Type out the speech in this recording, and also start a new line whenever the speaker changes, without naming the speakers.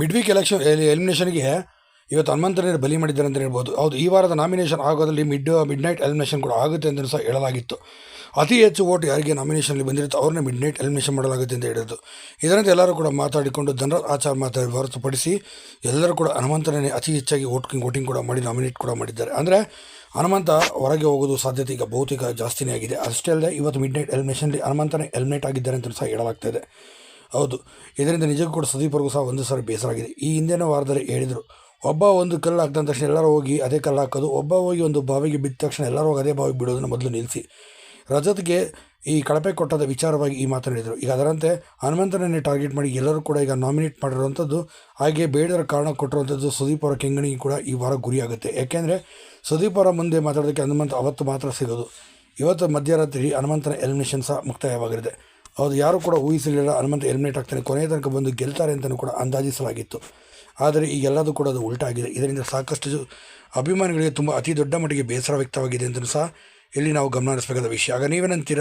Mid weak election ಎಲಿಮಿನೇಷನ್ಗೆ ಇವತ್ತು ಹನುಮಂತರೇ ಬಲಿ ಮಾಡಿದ್ದಾರೆ ಅಂತ ಹೇಳ್ಬೋದು. ಹೌದು, ಈ ವಾರದ ನಾಮಿನೇಷನ್ ಆಗೋದಲ್ಲಿ ಮಿಡ್ ಮಿಡ್ ನೈಟ್ ಎಲಿಮಿನೇಷನ್ ಕೂಡ ಆಗುತ್ತೆ ಅಂತ ಸಹ ಹೇಳಲಾಗಿತ್ತು. ಅತಿ ಹೆಚ್ಚು ಓಟ್ ಯಾರಿಗೆ ನಾಮಿನೇಷನಲ್ಲಿ ಬಂದಿರುತ್ತೋ ಅವ್ರನ್ನ ಮಿಡ್ ನೈಟ್ ಎಲಿಮಿನೇಷನ್ ಮಾಡಲಾಗುತ್ತೆ ಅಂತ ಹೇಳಿದ್ದು. ಇದರಂತೆ ಎಲ್ಲರೂ ಕೂಡ ಮಾತಾಡಿಕೊಂಡು ಜನರ ಆಚಾರ ಮಾತಾಡಿ ಹೊರತುಪಡಿಸಿ ಎಲ್ಲರೂ ಕೂಡ ಹನುಮಂತನೇ ಅತಿ ಹೆಚ್ಚಾಗಿ ವೋಟಿಂಗ್ ವೋಟಿಂಗ್ ಕೂಡ ಮಾಡಿ ನಾಮಿನೇಟ್ ಕೂಡ ಮಾಡಿದ್ದಾರೆ. ಅಂದರೆ ಹನುಮಂತ ಹೊರಗೆ ಹೋಗೋದು ಸಾಧ್ಯತೆ ಈಗ ಬಹುತೇಕ ಜಾಸ್ತಿನೇ ಆಗಿದೆ. ಅಷ್ಟೇ ಅಲ್ಲದೆ ಇವತ್ತು ಮಿಡ್ ನೈಟ್ ಎಲಿಮಿನೇಷನಲ್ಲಿ ಹನುಮಂತನೇ ಎಲಿಮಿನೇಟ್ ಆಗಿದ್ದಾರೆ ಅಂತ ಸಹ ಹೇಳಲಾಗ್ತಾ ಇದೆ. ಹೌದು. ಇದರಿಂದ ನಿಜಕ್ಕೂ ಕೂಡ ಸುದೀಪ್ರಿಗೂ ಸಹ ಒಂದು ಸಾರಿ ಬೇಸರ ಆಗಿದೆ ಈ ಹಿಂದಿನ ವಾರದಲ್ಲಿ ಹೇಳಿದರು, ಒಬ್ಬ ಒಂದು ಕಲ್ಲು ಹಾಕಿದ ತಕ್ಷಣ ಎಲ್ಲರೂ ಹೋಗಿ ಅದೇ ಕಲ್ಲು ಹಾಕೋದು, ಒಬ್ಬ ಹೋಗಿ ಒಂದು ಬಾವಿಗೆ ಬಿದ್ದ ತಕ್ಷಣ ಎಲ್ಲರೂ ಹೋಗಿ ಅದೇ ಬಾವಿಗೆ ಬಿಡೋದನ್ನು ಮೊದಲು ನಿಲ್ಲಿಸಿ. ರಜತ್ಗೆ ಈ ಕಳಪೆ ಕೊಟ್ಟದ ವಿಚಾರವಾಗಿ ಈ ಮಾತನಾಡಿದರು ಈಗ ಅದರಂತೆ ಹನುಮಂತನನ್ನೇ ಟಾರ್ಗೆಟ್ ಮಾಡಿ ಎಲ್ಲರೂ ಕೂಡ ಈಗ ನಾಮಿನೇಟ್ ಮಾಡಿರುವಂಥದ್ದು ಹಾಗೆ ಬೇಡರ ಕಾರಣ ಕೊಟ್ಟಿರುವಂಥದ್ದು ಸುದೀಪ್ ಅವರ ಕೆಂಗಣಿಗೆ ಕೂಡ ಈ ವಾರ ಗುರಿಯಾಗುತ್ತೆ. ಯಾಕೆಂದರೆ ಸುದೀಪ್ ಅವರ ಮುಂದೆ ಮಾತಾಡೋದಕ್ಕೆ ಹನುಮಂತ ಅವತ್ತು ಮಾತ್ರ ಸಿಗೋದು. ಇವತ್ತು ಮಧ್ಯರಾತ್ರಿ ಹನುಮಂತನ ಎಲಿಮಿನೇಷನ್ ಸಹ ಮುಕ್ತಾಯವಾಗಲಿದೆ. ಹೌದು, ಯಾರು ಕೂಡ ಊಹಿಸಲಿಲ್ಲ, ಹನುಮಂತ ಎಲಿಮಿನೇಟ್ ಆಗ್ತಾನೆ, ಕೊನೆಯ ತನಕ ಬಂದು ಗೆಲ್ತಾರೆ ಅಂತಲೂ ಕೂಡ ಅಂದಾಜಿಸಲಾಗಿತ್ತು. ಆದರೆ ಈಗೆಲ್ಲದೂ ಕೂಡ ಅದು ಉಲ್ಟಾಗಿದೆ ಇದರಿಂದ ಸಾಕಷ್ಟು ಅಭಿಮಾನಿಗಳಿಗೆ ತುಂಬ ಅತಿ ದೊಡ್ಡ ಮಟ್ಟಿಗೆ ಬೇಸರ ವ್ಯಕ್ತವಾಗಿದೆ ಅಂತಲೂ ಸಹ ಇಲ್ಲಿ ನಾವು ಗಮನ ಹರಿಸಬೇಕಾದ ವಿಷಯ. ಆಗ ನೀವೇನಂತೀರ?